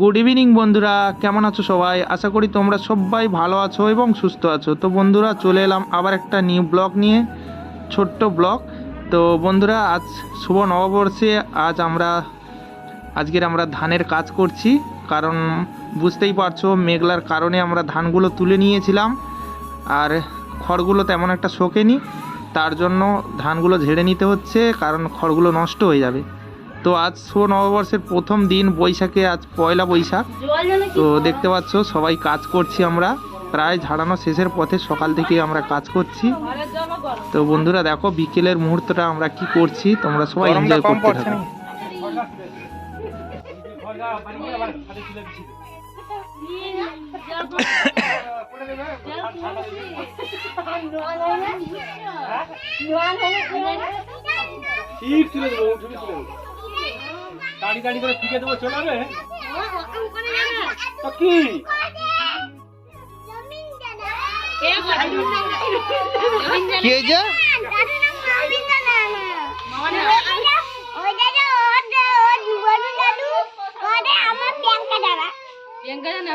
Good evening বন্ধুরা। কেমন আছো সবাই? আশা করি তোমরা সবাই ভালো আছো এবং সুস্থ আছো। তো বন্ধুরা, চলে এলাম আবার একটা নিউ ব্লগ নিয়ে, ছোট্ট ব্লগ তো বন্ধুরা, আজ শুভ নববর্ষে আজ আমরা, আজকের আমরা ধানের কাজ করছি। কারণ বুঝতেই পারছ, মেঘলার কারণে আমরা ধানগুলো তুলে নিয়েছিলাম। আর খড়গুলো তেমন একটা শোকেনি। তার জন্য ধানগুলো ঝেড়ে নিতে হচ্ছে, কারণ খড়গুলো নষ্ট হয়ে যাবে। তো আজ শুভ নববর্ষের প্রথম দিন বৈশাখে আজ পয়লা বৈশাখ। তো দেখতে পাচ্ছ সবাই কাজ করছি আমরা। প্রায় ঝাড়ানো শেষের পথে সকাল থেকে আমরা কাজ করছি। তো বন্ধুরা দেখো বিকেলের মুহূর্তটা আমরা কি করছি তোমরা সবাই এনজয় করতে থাকো। ঠিক তুলে দেবো দেবো দাড়ি দাড়ি করে ফিকে দেবো চলে যাবে তো কি কি হয়েছে প্রিয়াঙ্কা জানা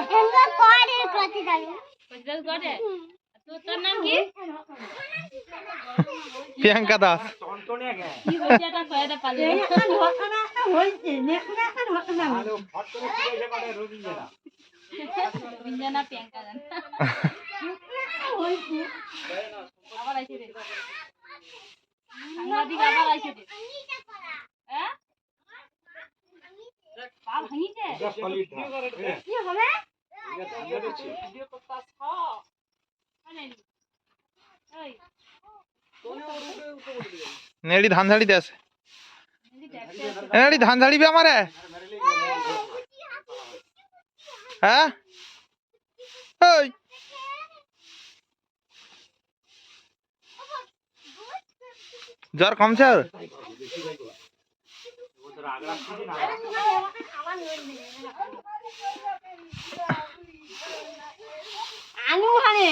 পঞ্চাশ করে তোর তোর নাম কি প্রিয়াঙ্কা দাস টনটনে গে কি হবে ধান দিচ্ছি ওই নেড়ি ধান ঝাড়িতে আছে। নেড়ি ধান ঝাড়িবি আমারে? হ্যাঁ? ওই জ্বর কমছে হানে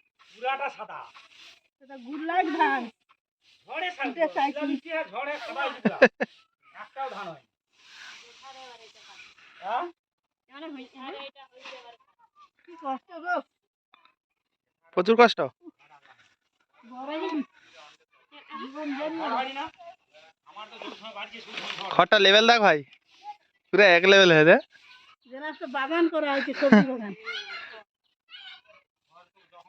পুরাটা সাদা। গুড়লাইট ধান। ঝড়ে সাদা। ঝড়ে সাদা একটাও ধান হয় হ্যাঁ হইছে আরে এটা হইছে আবার কি কষ্ট গো। প্রচুর কষ্ট? খড়টা লেভেল দেখ ভাই। পুরো এক লেভেল হয়ে যায় বাগান করা হয়েছে সবজি বাগান।